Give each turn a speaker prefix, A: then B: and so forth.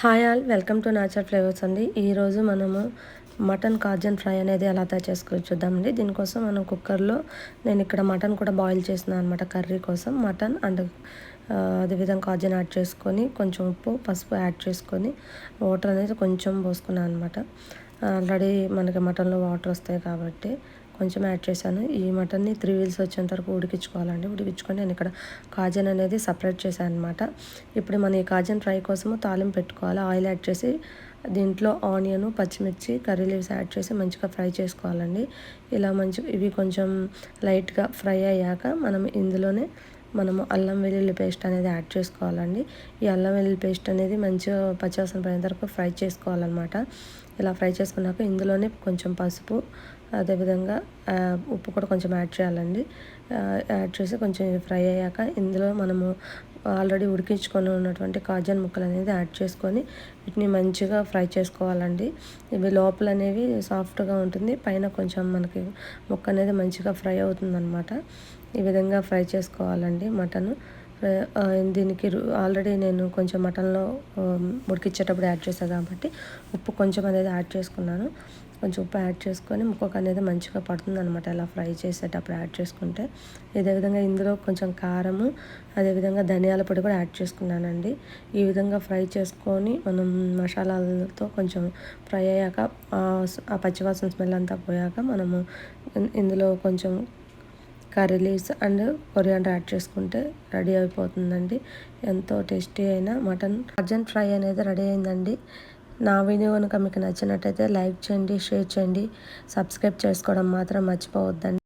A: hi all welcome to nature flavours అండి ఈరోజు మనము మటన్ కాజన్ ఫ్రై అనేది ఎలా తయారు చేసుకొని చూద్దామండి దీనికోసం మనం కుక్కర్లో నేను ఇక్కడ మటన్ కూడా బాయిల్ చేసిన అనమాట కర్రీ కోసం మటన్ అండ్ అదేవిధంగా కాజన్ యాడ్ చేసుకొని కొంచెం ఉప్పు పసుపు యాడ్ చేసుకొని వాటర్ అనేది కొంచెం పోసుకున్నాను అనమాట ఆల్రెడీ మనకి మటన్లో వాటర్ వస్తాయి కాబట్టి కొంచెం యాడ్ చేశాను ఈ మటన్ని త్రీ వీల్స్ వచ్చేంత వరకు ఉడికించుకోవాలండి ఉడికించుకొని నేను ఇక్కడ కాజన్ అనేది సపరేట్ చేశాను అనమాట ఇప్పుడు మనం ఈ కాజన్ ఫ్రై కోసము తాలింపు పెట్టుకోవాలి ఆయిల్ యాడ్ చేసి దీంట్లో ఆనియన్ పచ్చిమిర్చి కర్రీ లీవ్స్ యాడ్ చేసి మంచిగా ఫ్రై చేసుకోవాలండి ఇలా మంచి ఇవి కొంచెం లైట్గా ఫ్రై అయ్యాక మనం ఇందులోనే మనము అల్లం వెల్లుల్లి పేస్ట్ అనేది యాడ్ చేసుకోవాలండి ఈ అల్లం వెల్లుల్లి పేస్ట్ అనేది మంచిగా పచ్చివాసన పోయేంత వరకు ఫ్రై చేసుకోవాలన్నమాట ఇలా ఫ్రై చేసుకున్నాక ఇందులోనే కొంచెం పసుపు అదేవిధంగా ఉప్పు కూడా కొంచెం యాడ్ చేయాలండి యాడ్ చేసి కొంచెం ఫ్రై అయ్యాక ఇందులో మనము ఆల్రెడీ ఉడికించుకొని ఉన్నటువంటి కాజాన్ ముక్కలు అనేది యాడ్ చేసుకొని వీటిని మంచిగా ఫ్రై చేసుకోవాలండి ఇవి లోపల అనేవి సాఫ్ట్గా ఉంటుంది పైన కొంచెం మనకి ముక్క అనేది మంచిగా ఫ్రై అవుతుందన్నమాట ఈ విధంగా ఫ్రై చేసుకోవాలండి మటను దీనికి ఆల్రెడీ నేను కొంచెం మటన్లో ఉడికిచ్చేటప్పుడు యాడ్ చేశాను కాబట్టి ఉప్పు కొంచెం అనేది యాడ్ చేసుకున్నాను కొంచెం ఉప్పు యాడ్ చేసుకొని ముక్కకు అనేది మంచిగా పడుతుంది అనమాట ఇలా ఫ్రై చేసేటప్పుడు యాడ్ చేసుకుంటే విధంగా ఇందులో కొంచెం కారము అదేవిధంగా ధనియాల పొడి కూడా యాడ్ చేసుకున్నానండి ఈ విధంగా ఫ్రై చేసుకొని మనం మసాలాలతో కొంచెం ఫ్రై అయ్యాక ఆ పచ్చివాసన స్మెల్ అంతా పోయాక మనము ఇందులో కొంచెం curry leaves and coriander add చేసుకుంటే రెడీ అయిపోతుందండి ఎంతో టేస్టీ అయిన మటన్ అర్జెంట్ ఫ్రై అనేది రెడీ అయిందండి నా వీడియో కనుక మీకు నచ్చినట్టయితే లైక్ చేయండి షేర్ చేయండి సబ్స్క్రైబ్ చేసుకోవడం మాత్రం మర్చిపోవద్దండి